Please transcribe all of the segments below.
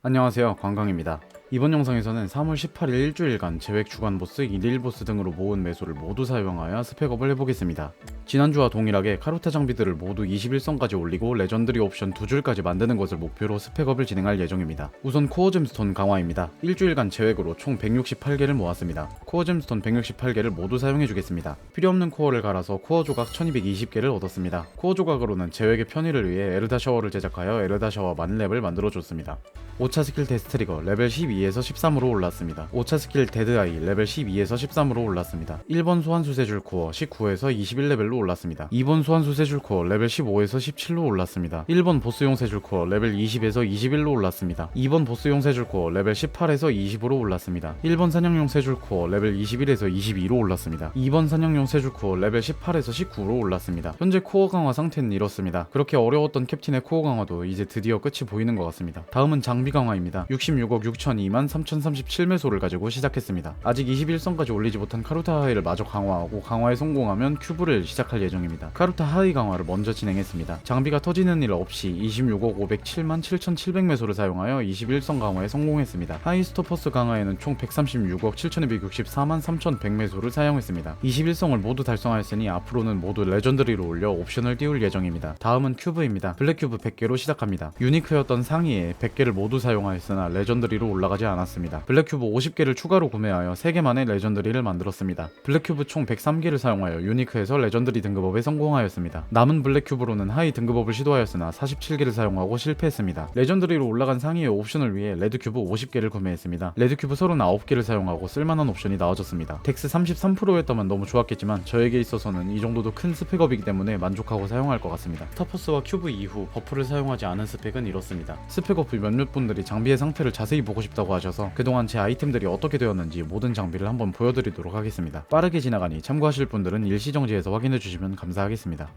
안녕하세요. 관광입니다. 이번 영상에서는 3월 18일 일주일간 제획 주간 보스, 일일 보스 등으로 모은 매수를 모두 사용하여 스펙업을 해보겠습니다 지난주와 동일하게 카루타 장비들을 모두 21성까지 올리고 레전드리 옵션 두 줄까지 만드는 것을 목표로 스펙업을 진행할 예정입니다. 우선 코어 잼스톤 강화입니다. 일주일간 제획으로 총 168개를 모았습니다. 코어 잼스톤 168개를 모두 사용해주겠습니다. 필요없는 코어를 갈아서 코어 조각 1220개를 얻었습니다. 코어 조각으로는 제획의 편의를 위해 에르다 샤워를 제작하여 에르다 샤워 만렙을 만들어줬습니다. 5차 스킬 데스 트 리거 레벨 12에서 13으로 올랐습니다. 5차 스킬 데드 아이 레벨 12에서 13으로 올랐습니다. 1번 소환수 세줄 코어 19에서 21레벨로 올랐습니다. 2번 소환수 세줄 코어 레벨 15에서 17로 올랐습니다. 1번 보스용 세줄 코어 레벨 20에서 21로 올랐습니다. 2번 보스용 세줄 코어 레벨 18에서 20으로 올랐습니다. 1번 사냥용 세줄 코어 레벨 21에서 22로 올랐습니다. 2번 사냥용 세줄 코어 레벨 18에서 19로 올랐습니다. 현재 코어 강화 상태는 이렇습니다. 그렇게 어려웠던 캡틴의 코어 강화도 이제 드디어 끝이 보이는 것 같습니다. 다음은 장비 강화입니다. 66억 6,002만 3,037매소를 가지고 시작했습니다. 아직 21성까지 올리지 못한 카루타 하이를 마저 강화하고 강화에 성공하면 큐브를 시작 할 예정입니다. 카루타 하이 강화를 먼저 진행했습니다. 장비가 터지는 일 없이 26억 507만 7,700매소를 사용하여 21성 강화에 성공했습니다. 하이 스토퍼스 강화에는 총 136억 7,264만 3,100매소를 사용했습니다. 21성을 모두 달성하였으니 앞으로는 모두 레전드리로 올려 옵션을 띄울 예정입니다. 다음은 큐브입니다. 블랙 큐브 100개로 시작합니다. 유니크였던 상위에 100개를 모두 사용하였으나 레전드리로 올라가지 않았습니다. 블랙 큐브 50개를 추가로 구매하여 3개만의 레전드리를 만들었습니다. 블랙 큐브 총 103개를 사용하여 유니크에서 레전드리 등급업에 성공하였습니다. 남은 블랙 큐브로는 하이 등급업을 시도하였으나 47개를 사용하고 실패했습니다. 레전드리로 올라간 상위의 옵션을 위해 레드 큐브 50개를 구매했습니다. 레드 큐브 39개를 사용하고 쓸만한 옵션이 나와졌습니다. 덱스 33%였다면 너무 좋았겠지만 저에게 있어서는 이 정도도 큰 스펙업이기 때문에 만족하고 사용할 것 같습니다. 스타포스와 큐브 이후 버프를 사용하지 않은 스펙은 이렇습니다. 스펙업 후 몇몇 분들이 장비의 상태를 자세히 보고 싶다고 하셔서 그동안 제 아이템들이 어떻게 되었는지 모든 장비를 한번 보여드리도록 하겠습니다. 빠르게 지나가니 참고하실 분들은 일시정지해서 확인해 주시면 감사하겠습니다.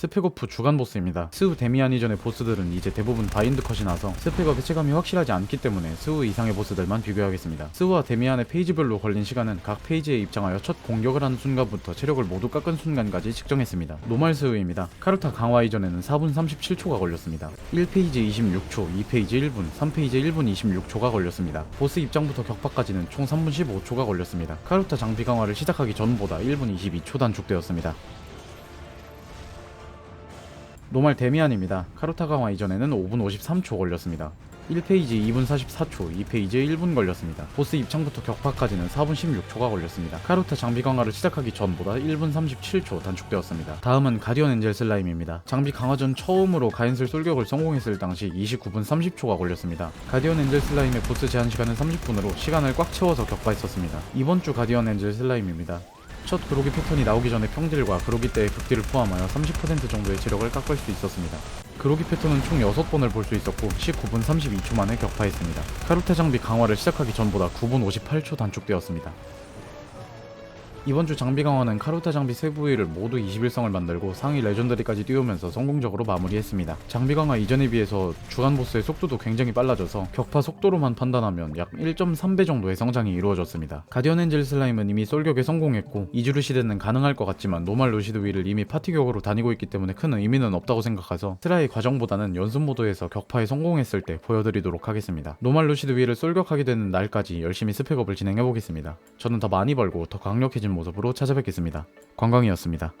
스펙업 후 주간 보스입니다. 스우 데미안 이 전의 보스들은 이제 대부분 바인드 컷이 나서 스펙업의 체감이 확실하지 않기 때문에 스우 이상의 보스들만 비교하겠습니다. 스우와 데미안의 페이지별로 걸린 시간은 각 페이지에 입장하여 첫 공격을 하는 순간부터 체력을 모두 깎은 순간까지 측정했습니다. 노말 스우입니다. 카르타 강화 이전에는 4분 37초가 걸렸습니다. 1페이지 26초, 2페이지 1분, 3페이지 1분 26초가 걸렸습니다. 보스 입장부터 격파까지는 총 3분 15초가 걸렸습니다. 카르타 장비 강화를 시작하기 전보다 1분 22초 단축되었습니다. 노말 데미안입니다. 카루타 강화 이전에는 5분 53초 걸렸습니다. 1페이지 2분 44초, 2페이지 1분 걸렸습니다. 보스 입창부터 격파까지는 4분 16초가 걸렸습니다. 카루타 장비 강화를 시작하기 전보다 1분 37초 단축되었습니다. 다음은 가디언 엔젤 슬라임입니다. 장비 강화 전 처음으로 가인슬 쏠격을 성공했을 당시 29분 30초가 걸렸습니다. 가디언 엔젤 슬라임의 보스 제한 시간은 30분으로 시간을 꽉 채워서 격파했었습니다. 이번 주 가디언 엔젤 슬라임입니다. 첫 그로기 패턴이 나오기 전에 평딜과 그로기 때의 극딜을 포함하여 30% 정도의 체력을 깎을 수 있었습니다. 그로기 패턴은 총 6번을 볼 수 있었고 19분 32초 만에 격파했습니다. 카루테 장비 강화를 시작하기 전보다 9분 58초 단축되었습니다. 이번 주 장비 강화는 카루타 장비 세 부위를 모두 21성을 만들고 상위 레전더리까지 띄우면서 성공적으로 마무리했습니다. 장비 강화 이전에 비해서 주간 보스의 속도도 굉장히 빨라져서 격파 속도로만 판단하면 약 1.3배 정도의 성장이 이루어졌습니다. 가디언 엔젤 슬라임은 이미 쏠격에 성공했고 이주르 시대는 가능할 것 같지만 노말 루시드 위를 이미 파티격으로 다니고 있기 때문에 큰 의미는 없다고 생각해서 트라이 과정보다는 연습 모드에서 격파에 성공했을 때 보여드리도록 하겠습니다. 노말 루시드 위를 쏠격하게 되는 날까지 열심히 스펙업을 진행해보겠습니다. 저는 더 많이 벌고 더 강력해진 모습으로 찾아뵙겠습니다. 관광이었습니다.